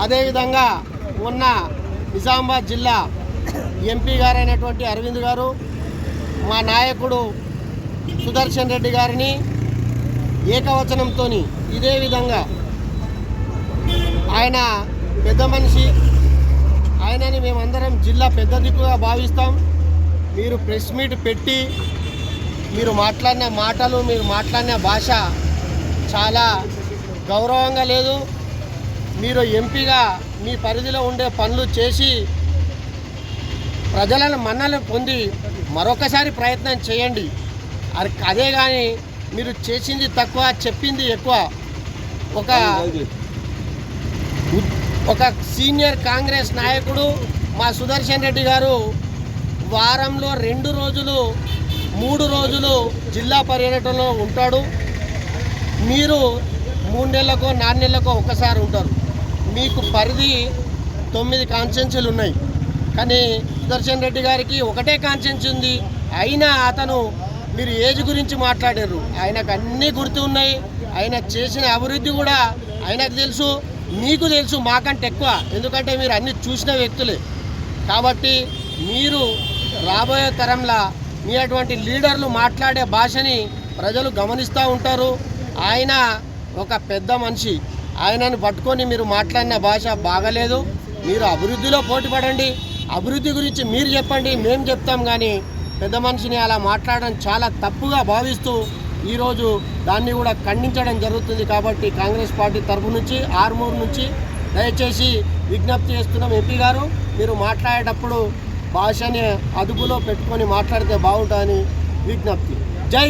అదేవిధంగా ఉన్న నిజామాబాద్ జిల్లా ఎంపీ గారైనటువంటి అరవింద్ గారు మా నాయకుడు సుదర్శన్ రెడ్డి గారిని ఏకవచనంతో ఇదే విధంగా ఆయన పెద్ద మనిషి ఆయనని మేమందరం జిల్లా పెద్ద దిక్కుగా భావిస్తాం. మీరు ప్రెస్ మీట్ పెట్టి మీరు మాట్లాడిన మాటలు మీరు మాట్లాడిన భాష చాలా గౌరవంగా లేదు. మీరు ఎంపీగా మీ పరిధిలో ఉండే పనులు చేసి ప్రజలను మన్నలు పొంది మరొకసారి ప్రయత్నం చేయండి. అదే కానీ మీరు చేసింది తక్కువ చెప్పింది ఎక్కువ. ఒక ఒక సీనియర్ కాంగ్రెస్ నాయకుడు మా సుదర్శన్ రెడ్డి గారు వారంలో రెండు రోజులు మూడు రోజులు జిల్లా పర్యటనలో ఉంటాడు. మీరు మూడు నెలలకో నాలుగు నెలలకో ఒకసారి ఉంటారు. మీకు పరిధి తొమ్మిది కాన్స్టెన్సీలు ఉన్నాయి. కానీ సుదర్శన్ రెడ్డి గారికి ఒకటే కాన్స్టెన్సీ ఉంది. అయినా అతను మీరు ఏజ్ గురించి మాట్లాడారు. ఆయనకు అన్నీ గుర్తు ఉన్నాయి. ఆయన చేసిన అభివృద్ధి కూడా ఆయనకు తెలుసు మీకు తెలుసు మాకంటే ఎక్కువ. ఎందుకంటే మీరు అన్ని చూసిన వ్యక్తులే. కాబట్టి మీరు రాబోయే తరంలో మీ అటువంటి లీడర్లు మాట్లాడే భాషని ప్రజలు గమనిస్తూ ఉంటారు. ఆయన ఒక పెద్ద మనిషి. ఆయనను పట్టుకొని మీరు మాట్లాడిన భాష బాగలేదు. మీరు అభివృద్ధిలో పోటీపడండి అభివృద్ధి గురించి మీరు చెప్పండి మేము చెప్తాం కానీ పెద్ద మనిషిని అలా మాట్లాడడం చాలా తప్పుగా భావిస్తూ ఈరోజు దాన్ని కూడా ఖండించడం జరుగుతుంది కాబట్టి కాంగ్రెస్ పార్టీ తరఫు నుంచి ఆర్మూర్ నుంచి దయచేసి విజ్ఞప్తి చేస్తున్నాం ఎంపీ గారు. మీరు మాట్లాడేటప్పుడు భాషని అదుపులో పెట్టుకొని మాట్లాడితే బాగుంటుందని విజ్ఞప్తి. జై